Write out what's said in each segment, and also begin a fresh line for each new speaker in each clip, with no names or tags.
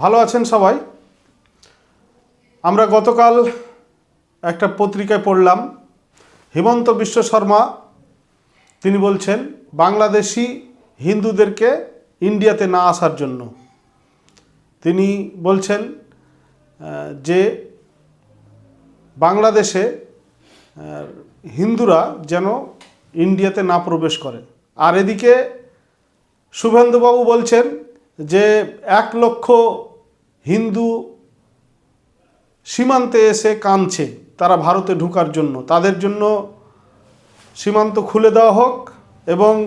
ভালো আছেন সবাই? আমরা গতকাল একটা পত্রিকায় পড়লাম, হেমন্ত বিশ্ব শর্মা, তিনি বলছেন, বাংলাদেশি হিন্দুদেরকে ইন্ডিয়াতে না আসার জন্য। তিনি বলছেন যে বাংলাদেশে হিন্দুরা যেন ইন্ডিয়াতে না প্রবেশ করে। আর এদিকে শুভেন্দুবাবু বলছেন যে এক লক্ষ হিন্দু সীমান্তে এসে কাঁদছে, তারা ভারতে ঢোকার জন্য। তাদের জন্য সীমান্ত খুলে দেওয়া হোক এবং,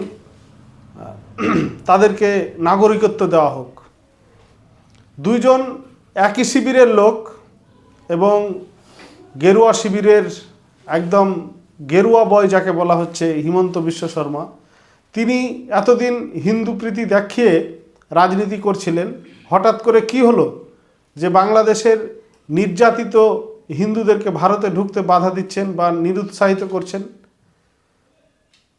তাদেরকে নাগরিকত্ব দেওয়া হোক। দুইজন একই শিবিরের লোক এবং গেরুয়া শিবিরের একদম গেরুয়া বয় যাকে বলা হচ্ছে হিমন্ত বিশ্ব শর্মা, তিনি এতদিন হিন্দু প্রীতি দেখিয়ে রাজনীতি করছিলেন। হঠাৎ করে কি হলো? যে বাংলাদেশের নির্যাতিত হিন্দুদেরকে ভারতে ঢুকতে বাধা দিচ্ছেন বা নিরুৎসাহিত করছেন।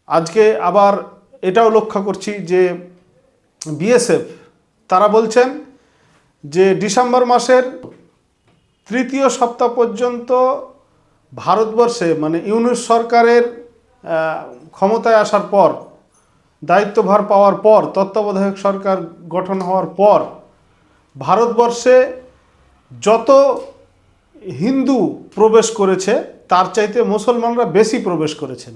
আজকে আবার এটাও লক্ষ্য করছি যে বিএসএফ, তারা বলছেন যে ডিসেম্বর মাসের তৃতীয় সপ্তাহ পর্যন্ত ভারতবর্ষে মানে ইউনুস সরকারের ক্ষমতায় আসার পর, দায়িত্বভার পাওয়ার পর, তত্ত্বাবধায়ক সরকার গঠন হওয়ার পর, ভারতবর্ষে যত হিন্দু প্রবেশ করেছে, তার চাইতে মুসলমানরা বেশি প্রবেশ করেছেন।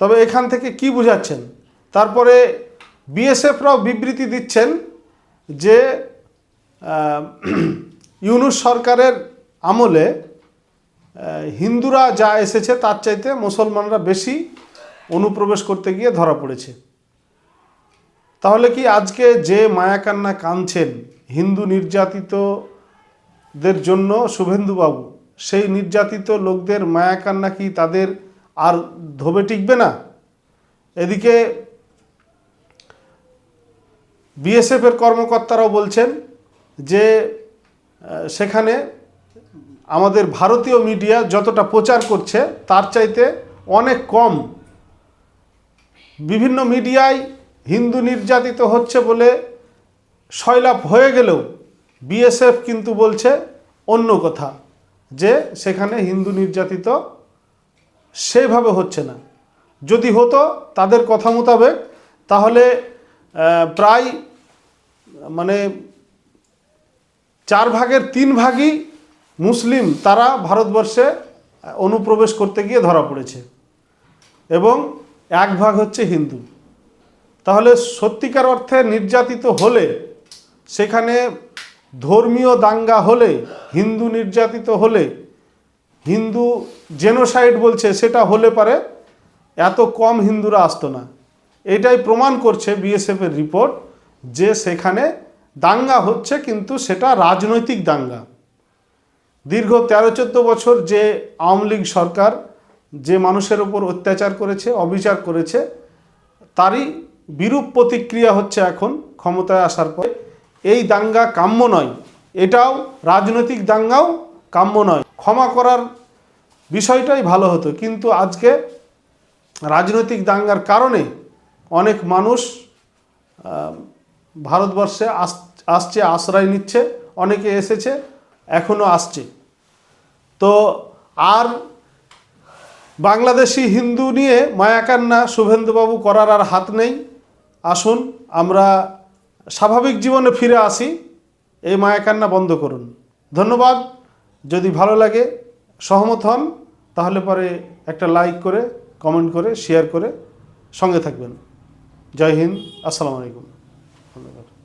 তবে এখান থেকে কি বুঝাচ্ছেন? তারপরে বিএসএফরাও বিবৃতি দিচ্ছেন যে ইউনুস সরকারের আমলে হিন্দুরা যা এসেছে, তার চাইতে মুসলমানরা বেশি অনুপ্রবেশ করতে গিয়ে ধরা পড়েছে। তাহলে কি আজকে যে মায়াকান্না কাঁদছেন হিন্দু নির্যাতিতদের জন্য শুভেন্দুবাবু, সেই নির্যাতিত লোকদের মায়াকান্না কি তাদের আর ধোবে টিকবে না? এদিকে বিএসএফের কর্মকর্তারাও বলছেন যে সেখানে আমাদের ভারতীয় মিডিয়া যতটা প্রচার করছে, তার চাইতে অনেক কম। বিভিন্ন মিডিয়ায় হিন্দু নির্যাতিত হচ্ছে বলে সয়লাভ হয়ে গেলেও বিএসএফ কিন্তু বলছে অন্য কথা, যে সেখানে হিন্দু নির্যাতিত সেভাবে হচ্ছে না। যদি হতো তাদের কথা মোতাবেক, তাহলে প্রায় মানে চার ভাগের তিন ভাগই মুসলিম তারা ভারতবর্ষে অনুপ্রবেশ করতে গিয়ে ধরা পড়েছে। এবং এক ভাগ হচ্ছে হিন্দু। তাহলে সত্যিকার অর্থে নির্যাতিত হলে, সেখানে ধর্মীয় দাঙ্গা হলে, হিন্দু নির্যাতিত হলে, হিন্দু জেনোসাইড বলছে সেটা হলে পারে, এত কম হিন্দুরা আসতো না। এটাই প্রমাণ করছে বিএসএফের রিপোর্ট যে সেখানে দাঙ্গা হচ্ছে কিন্তু সেটা রাজনৈতিক দাঙ্গা। দীর্ঘ তেরো চোদ্দ বছর যে আওয়ামী লীগ সরকার যে মানুষের ওপর অত্যাচার করেছে, অবিচার করেছে, তারই বিরূপ প্রতিক্রিয়া হচ্ছে এখন ক্ষমতায় আসার পর। এই দাঙ্গা কাম্য নয়, এটাও রাজনৈতিক দাঙ্গাও কাম্য নয়। ক্ষমা করার বিষয়টাই ভালো হতো, কিন্তু আজকে রাজনৈতিক দাঙ্গার কারণে অনেক মানুষ ভারতবর্ষে আস- আসছে, আশ্রয় নিচ্ছে, অনেকে এসেছে এখনও আসছে। তো আর বাংলাদেশি হিন্দু নিয়ে মায়াকান্না শুভেন্দুবাবু করার আর হাত নেই। আসুন, আমরা স্বাভাবিক জীবনে ফিরে আসি। এই মায়াকান্না বন্ধ করুন। ধন্যবাদ। যদি ভালো লাগে, সহমত হন, তাহলে পরে একটা লাইক করে কমেন্ট করে শেয়ার করে সঙ্গে থাকবেন। জয় হিন্দ। আসসালামু আলাইকুম। ধন্যবাদ।